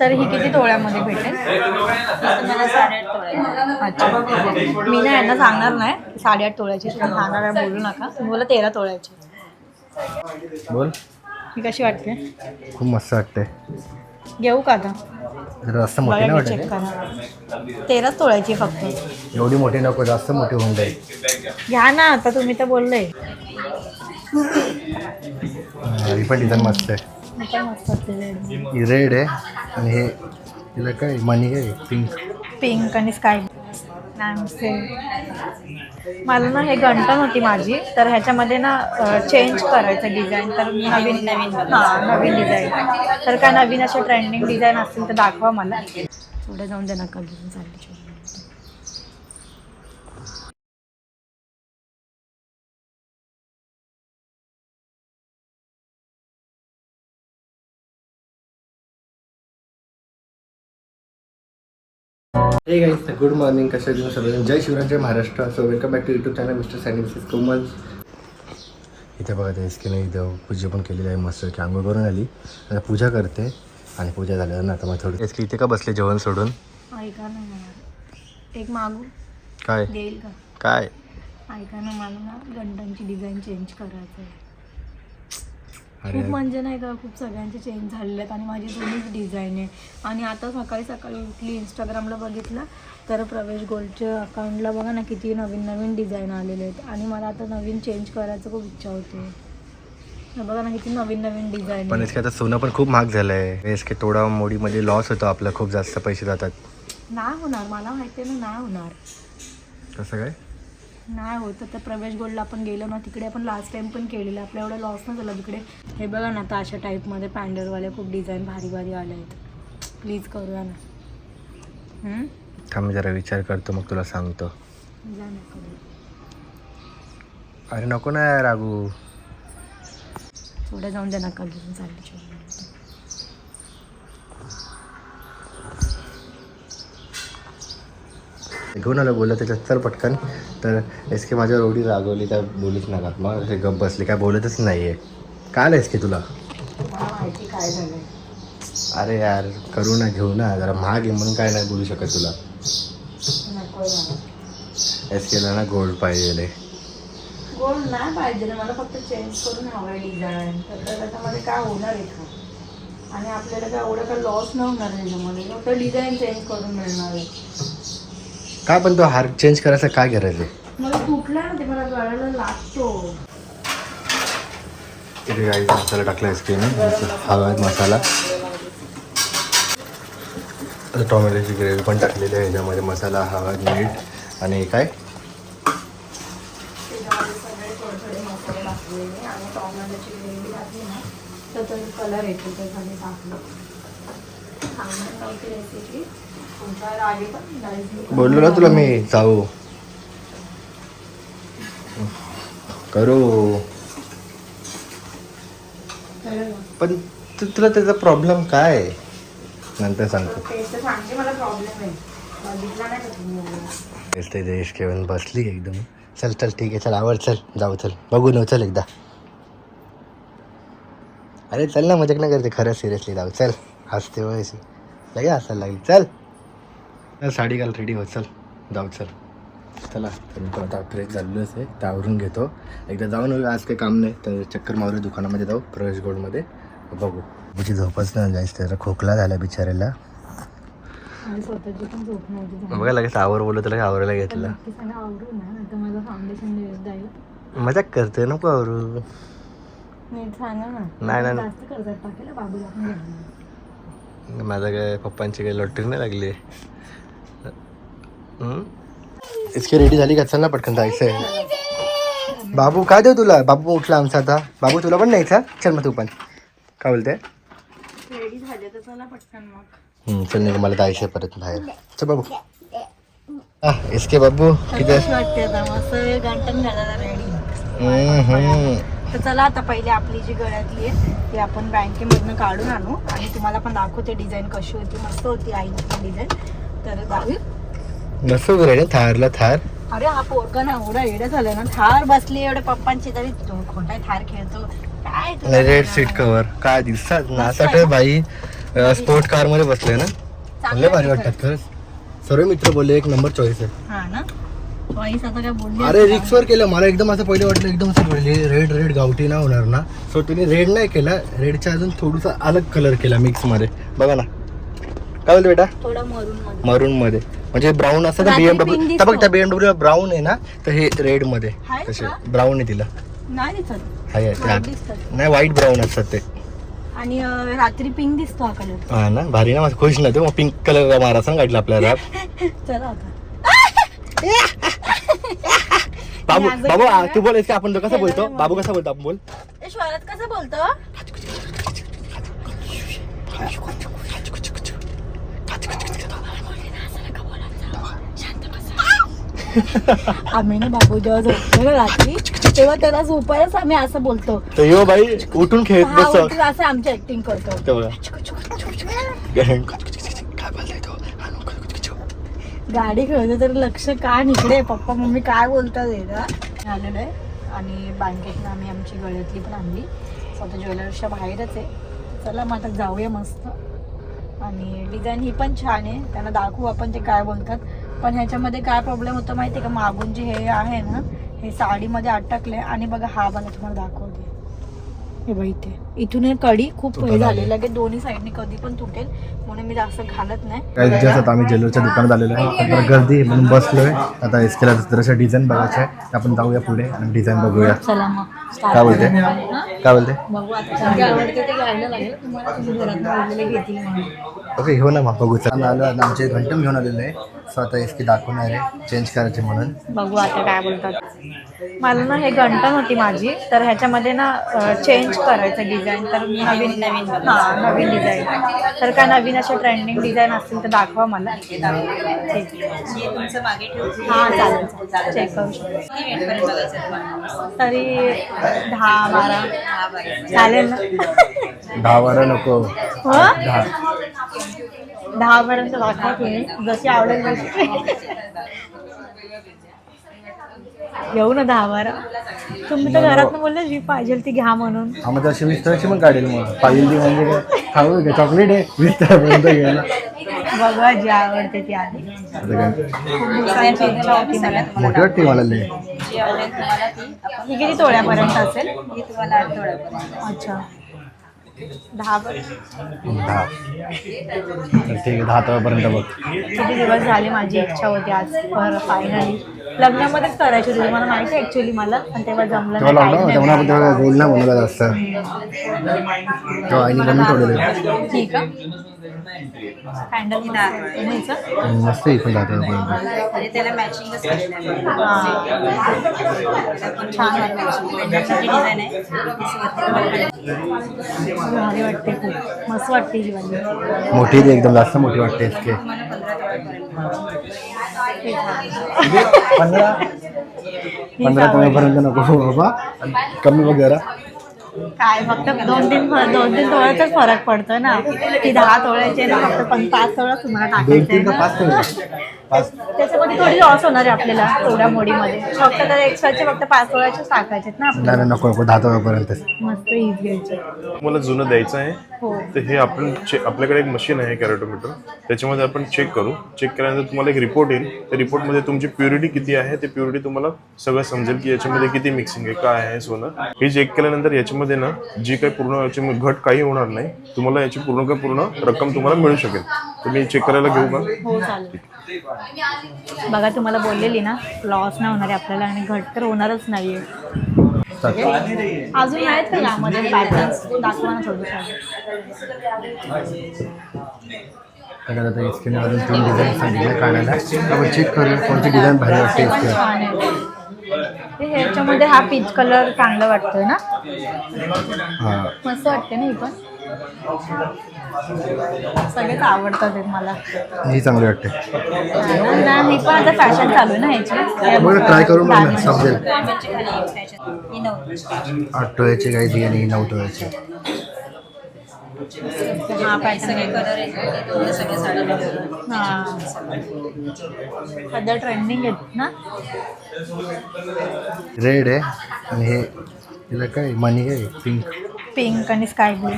तर ही किती तोळ्यामध्ये भेटेल? साडेआठ अच्छा. मी ना यांना सांगणार नाही. साडेआठ तोळ्याची तुम्ही सांगणार आहे, बोलू नका. बोला तेरा तोळ्याची. बोल. ही कशी वाटते? खूप मस्त वाटते घेऊ का आता? जास्त मोठी नाही वाटत तेराच तोळ्याची फक्त. एवढी मोठी नको जास्त मोठी होऊन जाईल. घ्या ना आता तुम्ही तर बोलले. हा, पण डिझाईन मस्त आहे. ही रेड आहे आणि हे तिला काय मनी काय पिंक. पिंक आणि स्काय मला ना हे गंटन होती माझी तर ह्याच्यामध्ये ना चेंज करायचं डिझाईन तर नवीन नवीन हां नवीन डिझाईन तर काय नवीन असे ट्रेंडिंग डिझाईन असतील तर दाखवा मला. पुढे जाऊन दे नका घेऊन चालली हे गाईस गुड मॉर्निंग कशा दिवस सगळं? जय शिवराज जय Maharashtra. So welcome back to YouTube channel mister Sunny Mrs Komal इथे बघा ते एसकीने इथं पूजा पण केलेली आहे मस्त की आंघोळ करून आली. आता पूजा करते आणि पूजा झाल्यावर ना आता मग थोडी एसकी इथे का बसले जेवण सोडून? ऐका ना मला. एक मागू? काय? देईल का? काय? ऐका ना मला ना गंटांची डिझाईन चेंज करायचं आहे खूप म्हणजे नाही का खूप सगळ्यांचे चेंज झालेले आहेत आणि माझी दोन्हीच डिझाईन आहे. आणि आता सकाळी सकाळी उठली इंस्टाग्रामला बघितलं तर प्रवेश गोल्डच्या अकाउंटला बघा ना किती नवीन नवीन डिझाईन आलेले आहेत. आणि मला आता नवीन चेंज करायचं खूप इच्छा होते. बघा ना किती नवीन नवीन डिझाईन पण आता सोनं पण खूप महाग झालं आहे एसके तोडा मोडीमध्ये लॉस होतो आपला खूप जास्त पैसे जातात. नाही होणार मला माहिती आहे ना नाही होणार. कसं काय? नाही होत तर प्रवेश गोल्डला आपण गेलो ना तिकडे आपण लास्ट टाइम पण केलेलं. आपल्या एवढा लॉस नाही झाला तिकडे. हे बघा ना आता अशा टाईपमध्ये पॅन्डलवाले खूप डिझाईन भारी भारी आले आहेत. प्लीज करूया ना. हम्म? थांब जरा विचार करतो मग तुला सांगतो. ना अरे नको ना रागू थोडं जाऊन दे नका घेऊन चालली घेऊन आलं बोललं त्याच्यात तर पटकन. तर एस के माझ्यावर एवढी रागवली काय बोलूच नका. मग असे गप बसले काय बोलतच नाही आहे काय आलं एस के तुला? अरे यार करू ना घेऊ ना जरा महाग आहे म्हणून काय नाही बोलू शकत तुला. एस केला ना गोल्ड पाहिजे गोल्ड नाही पाहिजे ना मला फक्त चेंज करून हवं आहे डिझाईन तर त्याच्यामध्ये काय होणार आहे का? आणि आपल्याला काय एवढं काय लॉस नाही होणार त्याच्यामध्ये. फक्त डिझाईन चेंज करून मिळणार आहे. काय पण तो हार चेंज करायचं काय करायचं? मला तुटला ना ते मला लागतो. इथे काही मसाला टाकला केने हवा आहे मसाला. टोमॅटोची ग्रेव्ही पण टाकलेली आहे ह्याच्यामध्ये मसाला हवा मीठ आणि काय? कलर येतो त्याच्यामध्ये टाकलं. बोललो ना तुला मी जाऊ. करू. पण तुला त्याचा प्रॉब्लेम काय नंतर सांगतो. ते देश घेऊन बसली एकदम. चल चल ठीक आहे चल आवड चल जाऊ चल. बघू नव चल एकदा. अरे चल ना मजाक नाही करते खरंच सिरियसली जाऊ. चल हसते वयस लगे हसायला लागली. चल. साडी घाल रेडी हो चल. जाऊ चल. चला तर मी पण आता फ्रेश झालेलोच आहे. त्यावरून घेतो. एकदा जाऊन येऊ आज काही काम नाही. तर चक्कर मारू दुकानामध्ये जाऊ प्रवेश गोल्डमध्ये बघू. तुझी झोपच नाही जायचं त्याचा खोकला झाला बिचाऱ्याला. बघा लगेच आवर बोललो तर लगेच आवरायला घेतलं. नक्कीच मला आवडू ना आता माझं फाउंडेशन दिवस जाईल. मजाक करते नको आवरू. नाही, नाही. माझं काय पप्पांची काही लॉटरी नाही लागली. इसकी रेडी झाली का? चल ना पटकन जायचं आहे. बाबू काय देऊ तुला? बाबू उठला आमचा आता. बाबू तुला पण न्यायचा? चल मग तू पण. काय बोलते? चला नाही मला जायचं परत बाहेर. चल बाबू. इसके बाबू किती. तर चला आता पहिले आपली जी गळ्यातली आहे ती आपण बँकेमधनं काढून आणू. आणि तुम्हाला पण दाखवते डिझाईन कशी होती मस्त होती आईची डिझाईन. तर जाऊ उभं राहिले थारला थार. अरे हा पोरगा ना एवढा एवढा झाला ना थार बसली एवढे पप्पांची तरी तो खोटा थार खेळतो. काय तुला रेड? सीट कवर काय दिसतात आहे बाई स्पोर्ट कारमध्ये बसलोय ना. लय भारी वाटतात खरंच. सर्व मित्र बोलले एक नंबर चॉईस आहे. हा ना? चॉईस आता काय बोलली अरे रिक्स वर केलं. मला एकदम असं पहिले वाटलं एकदम असं रेड रेड गावठी ना होणार ना. सो तिने रेड नाही केला. रेडच्या अजून थोडंसं अलग कलर केला मिक्समध्ये. बघा ना. काय बोलतो बेटा? थोडा मरून मध्ये. मरून मध्ये म्हणजे ब्राऊन असं तर रात्री बीएमडब्ल्यू तर बघ. त्या बीएमडब्ल्यू ब्राऊन आहे ना तर हे रेडमध्ये. तसे? ब्राऊन आहे तिला. नाही आहे. नाही व्हाईट ब्राऊन असतात ते. आणि रात्री पिंक दिसतो हा कलर हा ना भारी ना खुश ना तू मग पिंक कलर मारायचा काढला आपल्याला. चला बाबू बाबू. तू बोल का आपण कसा बोलतो? ना बाबू कसा बोलतो? आपण बोल. कसं बोलतो? आम्ही ना बाबू जेव्हा झोपतो ना रात्री तेव्हा त्याला झोपायलाच आम्ही असं बोलतो. तर यो बाई उठून खेळत हा बस उठून असं आमची ऍक्टिंग करतो. गाडी खेळतो तर लक्ष का इकडे पप्पा मम्मी काय बोलतात हे ना आलेलो आहे. आणि बँकेतनं आम्ही आमची गळ्यातली पण आणली. स्वतः ज्वेलर्सच्या बाहेरच आहे. चला मग आता जाऊया मस्त. आणि डिझाईन ही पण छान आहे. त्यांना दाखवू आपण ते काय बोलतात. पण ह्याच्यामध्ये काय प्रॉब्लेम होतो माहिती आहे का? मागून जे हे आहे ना हे साडीमध्ये अटकले आणि बघा हा बघा तुम्हाला दाखवते. हे बघ इथे. इथून कडी खूप हे आहे की दोन्ही साईडनी कधी पण तुटेल. म्हणून मी जास्त घालत नाही. काही दिवस आम्ही ज्वेलरच्या दुकानात आलेलो आहे गर्दी म्हणून बसलोय. आता एसकेला जराशा डिझाईन बघायचं आहे. आपण जाऊया पुढे आणि डिझाईन बघूया. चला मग. काय बोलते? काय बोलते? बघू आता. जे आवडते ते घ्यायला लागेल तुम्हाला तुम्ही घरात आवडलेले घेतील म्हणून. ओके घेऊ ना मग बघू. चला. आलो आता आमचे घंटम घेऊन आलेलो आहे. सो आता दाखवणार आहे. चेंज करायचे म्हणून. बघू आता काय बोलतात. मला ना हे गंटन होती माझी. तर ह्याच्यामध्ये ना चेंज करायचं डिझाईन तर मी नवीन नवीन हां नवीन डिझाईन तर काय नवीन असे ट्रेंडिंग डिझाईन असतील तर दाखवा मला. ठीक. हे हां चालेल. चेक करू शकतो. तरी दहा बारा. हा चालेल ना? दहा बारा नको. हो? दहा. दहा पर्यंत दाखवा तुम्ही जशी आवडेल तशी. घेऊ ना दहा बारा. तुम्ही तर घरात बोलले जी पाहिजे ती घ्या म्हणून. हा मग अशी वीस तराची पण काढेल मग. पाहिजे ती म्हणजे काय? खाऊ चॉकलेट आहे? वीस तरापर्यंत घ्यायला. बघा जी आवडते ती आधी. आम्ही मोठी वाटते मला लय. ही किती तोड्यापर्यंत असेल? ही तुम्हाला अच्छा. दहा दहा. तर ठीक आहे दहा तरापर्यंत बघ. किती दिवस झाले माझी इच्छा होती आज फायनली लग्नामध्येच करायची होती मला माहिती आहे ॲक्च्युली मला. पण तेव्हा जमलं तेव्हा नाही लॉकडाऊन काही तेव्हा आपण नाही. तेव्हा गोल्ड नाही बनवला जास्त. तेव्हा आईने बनवून ठेवलेलं ठीक आहे. हँडल मस्त आहे पण दहा तरापर्यंत आणि त्याला मॅचिंगच हां. छान डिझाईन आहे. भारी वाटते खूप. मस्त वाटते ही वाली. मोठी ती एकदम जास्त मोठी वाटते पंधरा पंधरा पंधरा पर्यंत नको बाबा. कमी वगैरे. काय फक्त दोन तीन दोन तीन तोळ्याचाच फरक पडतो ना. ती दहा तोळ्याचे ना फक्त पण पाच तोळा तुम्हाला टाकायचे का त्याच्यामध्ये थोडी लॉस होणार आहे आपल्याला तेवढ्या मोडीमध्ये. फक्त तर एक्स्ट्राचे फक्त पाच तोळ्याचेच टाकायचे ना नाही आपल्याला. नाही, नको नको दहा तोळ्यापर्यंत मस्त ईज घ्यायचे तुम्हाला जुनं द्यायचं आहे. हो. तर हे आपण चे आपल्याकडे एक मशीन आहे कॅरेटोमीटर त्याच्यामध्ये आपण चेक करू. चेक केल्यानंतर तुम्हाला एक रिपोर्ट येईल. त्या रिपोर्टमध्ये तुमची प्युरिटी किती आहे ते प्युरिटी तुम्हाला सगळं समजेल की याच्यामध्ये किती मिक्सिंग आहे काय आहे सोनं. हे चेक केल्यानंतर याच्यामध्ये ना जी काही पूर्ण याच्यामध्ये घट काही होणार नाही. तुम्हाला याची पूर्ण काय पूर्ण रक्कम तुम्हाला मिळू शकेल. तुम्ही चेक करायला घेऊ का? हो चालेल. बघा तुम्हाला बोललेली ना लॉस नाही होणार आहे आपल्याला आणि घट तर होणारच नाहीये. अजून आहेत का यामध्ये पॅटर्न्स दाखवा ना थोडं तर आता इसके अजून तीन डिझाईन सांगितलं काढायला. आपण चेक करूया कोणती डिझाईन भारी वाटते आहे. ह्याच्यामध्ये हा पीच कलर चांगला वाटतोय ना? हां. मस्त वाटते ना ही पण? सगळेच आवडतात हे मला. ही चांगली वाटते. ना ही पण आता फॅशन चालू आहे ना ह्याची. ट्राय करून बघ ना समजेल. आठ टोळ्याची काही आणि नऊ टोळ्याची. हा पॅटर्न सगळे कलर आहेत. सगळ्या साड्या हा. सध्या ट्रेंडिंग आहेत ना? रेड आहे आणि हे तिला काय मनी काय पिंक पिंक आणि स्काय ब्लू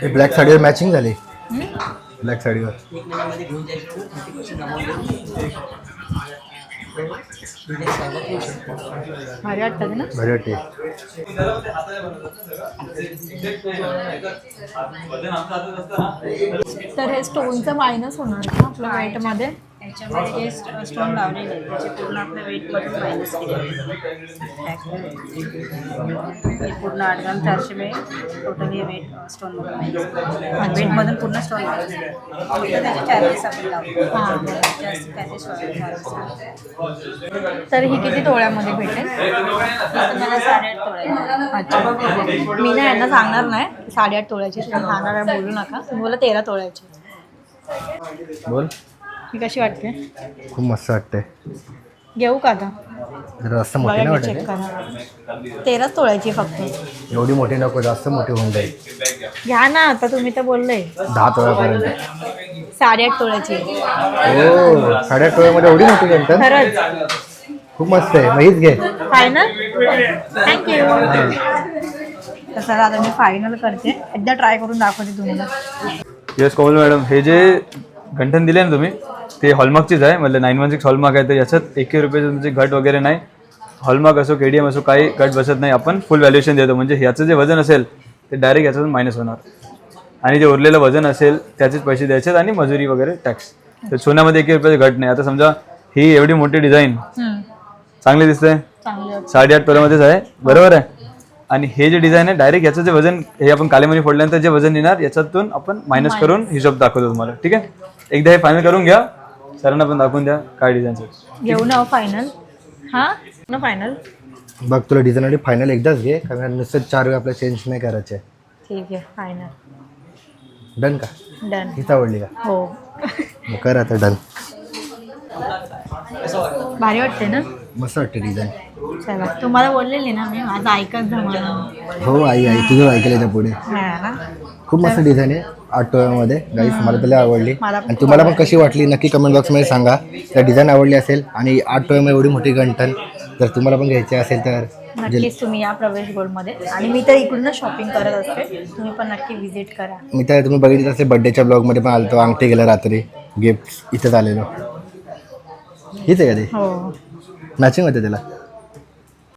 हे ब्लॅक साडीवर मॅचिंग झाली. ब्लॅक साडीवर. भारी वाटतं ना? भारी वाटते तर हे स्टोनचं मायनस होणार का आपल्या वेटमध्ये याच्यामध्ये जे स्टोन लावलेले आहेत त्याचे पूर्ण आपल्या वेटमधून मायनस केले पूर्ण आठ ग्राम चारशे weight totally weight stone minus वेटमधून पूर्ण स्टोन. फक्त त्याचे चार्जेस आपण लावतो हां. जास्त चार्जेस तर ही किती तोळ्यामध्ये भेटेल? तुम्हाला साडेआठ अच्छा. मी ना यांना सांगणार नाही. साडेआठ तोळ्याची तुम्ही सांगणार बोलू नका. तुम्ही बोला तेरा तोळ्याची. बोल. ही कशी वाटते? खूप मस्त वाटते घेऊ का आता? जास्त मोठी नाही बघा वाटत चेक करा. तेराच तोळ्याची फक्त? एवढी मोठी नको जास्त मोठी होऊन जाईल. घ्या ना आता तुम्ही तर बोलले. दहा तोळ्यापर्यंत साडेआठ तोळ्याची. हो साडेआठ तोळ्यामध्ये एवढी मोठी घंटा खरंच. खूप मस्त आहे. मग हीच घे. फायनल थँक्यू तर चला आता मी फायनल करते. एकदा ट्राय करून दाखवते तुम्हाला. येस कोमल मॅडम हे जे गंठन दिले ना तुम्ही? ते हॉलमार्कचीच आहे. म्हणजे नाईन वन सिक्स हॉलमार्क आहे तर याच्यात एकही रुपयाचं तुमचे घट वगैरे नाही. हॉलमार्क असो के डी एम असो काही घट बसत नाही. आपण फुल व्हॅल्युएशन देतो. म्हणजे ह्याचं जे वजन असेल ते डायरेक्ट याच्यातून मायनस होणार. आणि जे उरलेलं वजन असेल त्याचेच पैसे द्यायचे आणि मजुरी वगैरे टॅक्स तर सोन्यामध्ये एकही रुपयाचं घट नाही. आता समजा ही एवढी मोठी डिझाईन चांगली दिसते चांगलं साडेआठ तोल्यामध्येच आहे. बरोबर आहे? आणि हे जे डिझाईन आहे डायरेक्ट याचं जे वजन हे आपण कालेमणी फोडल्यानंतर जे वजन येणार याच्यातून आपण मायनस करून हिशोब दाखवतो तुम्हाला. ठीक आहे? एकदा हे फायनल करून घ्या. सरांना पण दाखवून द्या काय डिझाईनचं घेऊ ना फायनल हा? ना फायनल बघ तुला डिझाईन आणि फायनल एकदाच घे कारण नुसतं चार वेळा आपल्याला चेंज नाही करायचे. ठीक आहे फायनल डन का? डन हीच आवडली का? हो. मग कर आता डन भारी वाटते ना? मस्त वाटते डिझाईन चला तुम्हाला बोललेली ना मी माझं ऐकत जमाना हो आई आई तुझं ऐकलं त्या पुढे. हा ना? खूप मस्त डिझाईन आहे आठवड्यामध्ये. गाईस मला त्याला आवडली. मला पण आणि तुम्हाला पण कशी वाटली नक्की कमेंट बॉक्समध्ये सांगा. त्या डिझाईन आवडली असेल आणि आठवड्यामध्ये एवढी मोठी गंठन जर तुम्हाला पण घ्यायची असेल तर. नक्कीच तुम्ही या प्रवेश गोल्डमध्ये. आणि मी तर इकडूनच शॉपिंग करत असते. तुम्ही पण नक्की व्हिजिट करा. मी तर तुम्ही बघितलं असेल बड्डेच्या ब्लॉगमध्ये पण आलतो अंगठी गेल्या रात्री गिफ्ट इथेच आलेलो. हीच आहे का ते? हो. मॅचिंग होते त्याला